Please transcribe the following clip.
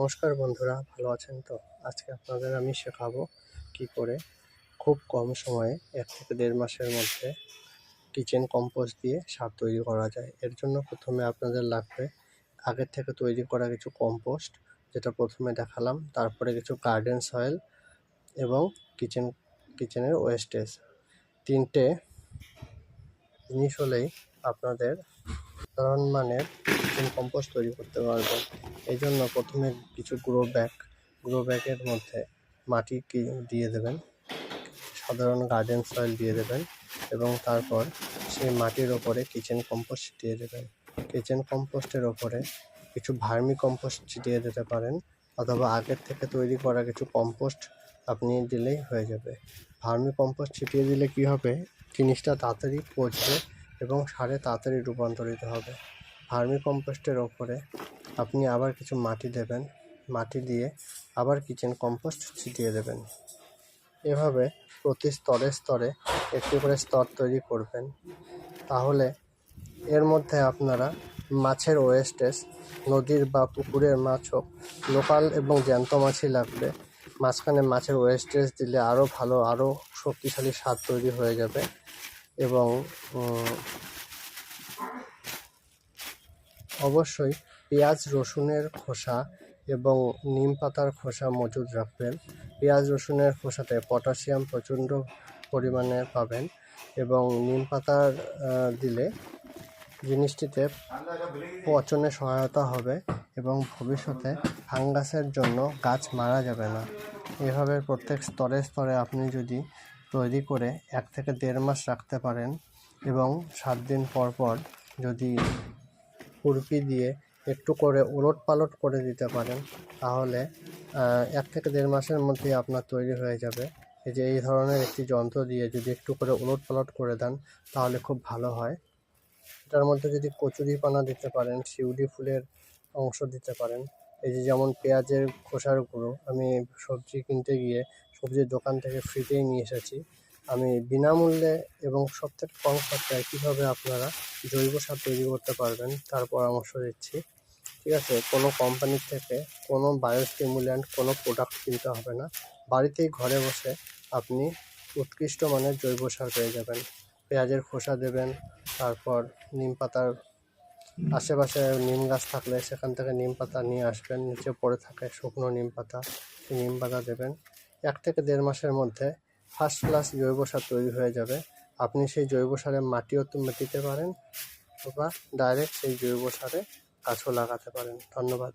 নমস্কার বন্ধুরা, ভালো আছেন তো? আজকে আপনাদের আমি শেখাবো কি করে খুব কম সময়ে এক থেকে দেড় মাসের মধ্যে কিচেন কম্পোস্ট দিয়ে সার তৈরি করা যায়। এর জন্য প্রথমে আপনাদের লাগবে আগের থেকে তৈরি করা কিছু কম্পোস্ট যেটা প্রথমে দেখালাম, তারপরে কিছু গার্ডেন সয়েল এবং কিচেন কিচেনের ওয়েস্টেজ তিনটে জিনিস হলেই আপনাদের সাধারণ মানের কিচেন কম্পোস্ট তৈরি করতে পারবেন এই জন্য প্রথমে কিছু গ্রো ব্যাগ গ্রো ব্যাগের মধ্যে মাটি দিয়ে দেবেন, সাধারণ গার্ডেন সয়েল দিয়ে দেবেন এবং তারপর সেই মাটির ওপরে কিচেন কম্পোস্ট ছিটিয়ে দেবেন। কিচেন কম্পোস্টের ওপরে কিছু ভার্মি কম্পোস্ট ছিটিয়ে দিতে পারেন অথবা আগের থেকে তৈরি করা কিছু কম্পোস্ট আপনি দিলেই হয়ে যাবে। ভার্মি কম্পোস্ট ছিটিয়ে দিলে কি হবে? জিনিসটা তাড়াতাড়ি পচবে এবং সারে তাড়াতাড়ি রূপান্তরিত হবে। ভার্মি কম্পোস্টের ওপরে আপনি আবার কিছু মাটি দেবেন। মাটি দিয়ে আবার কিচেন কম্পোস্ট ছিটিয়ে দেবেন। এভাবে প্রতি স্তরে স্তরে একটি করে স্তর তৈরি করবেন। তাহলে এর মধ্যে আপনারা মাছের ওয়েস্টেজ নদীর বা পুকুরের মাছ হোক, লোকাল এবং জ্যান্ত মাছই লাগবে। মাঝখানে মাছের ওয়েস্টেজ দিলে আরও ভালো আরও শক্তিশালী স্বাদ তৈরি হয়ে যাবে। এবং অবশ্যই পেঁয়াজ, রসুনের খোসা এবং নিম পাতার খোসা মজুদ রাখবেন। পেঁয়াজ, রসুনের খোসাতে পটাশিয়াম প্রচণ্ড পরিমাণে পাবেন এবং নিম পাতার দিলে জিনিসটিতে পচনে সহায়তা হবে এবং ভবিষ্যতে ফাঙ্গাসের জন্য গাছ মারা যাবে না। এভাবে প্রত্যেক স্তরে স্তরে আপনি যদি তৈরি করে এক থেকে দেড় মাস রাখতে পারেন এবং সাত দিন পর পর যদি খুরপি দিয়ে একটু করে ওলট পালট করে দিতে পারেন, তাহলে এক থেকে দেড় মাসের মধ্যেই আপনার তৈরি হয়ে যাবে। এই যে এই ধরনের একটি যন্ত্র দিয়ে যদি একটু করে ওলট পালট করে দেন, তাহলে খুব ভালো হয়। এটার মধ্যে যদি কচুরিপানা দিতে পারেন, শিউলি ফুলের অংশ দিতে পারেন এই যে যেমন পেঁয়াজের খোসার গুঁড়ো, আমি সবজি কিনতে গিয়ে সবজির দোকান থেকে ফ্রিতেই নিয়ে এসেছি। আমি বিনামূল্যে এবং সবথেকে কম খরচায় কীভাবে আপনারা জৈব সার তৈরি করতে পারবেন তার পরামর্শ দিচ্ছি। ঠিক আছে, কোনো কোম্পানির থেকে কোনো বায়োস্টিমুল্যান্ট কোনো প্রোডাক্ট কিনতে হবে না। বাড়িতেই ঘরে বসে আপনি উৎকৃষ্ট মানের জৈব সার পেয়ে যাবেন। পেঁয়াজের খোসা দেবেন, তারপর নিম পাতার আশেপাশে নিম গাছ থাকলে সেখান থেকে নিম পাতা নিয়ে আসবেন, নিচে পড়ে থাকে শুকনো নিম পাতা, সেই নিম পাতা দেবেন। এক থেকে দেড় মাসের মধ্যে ফার্স্ট ক্লাস জৈব সার তৈরি হয়ে যাবে। আপনি সেই জৈব সারে মাটিও দিতে পারেন অথবা ডাইরেক্ট সেই জৈব সারে গাছও লাগাতে পারেন। ধন্যবাদ।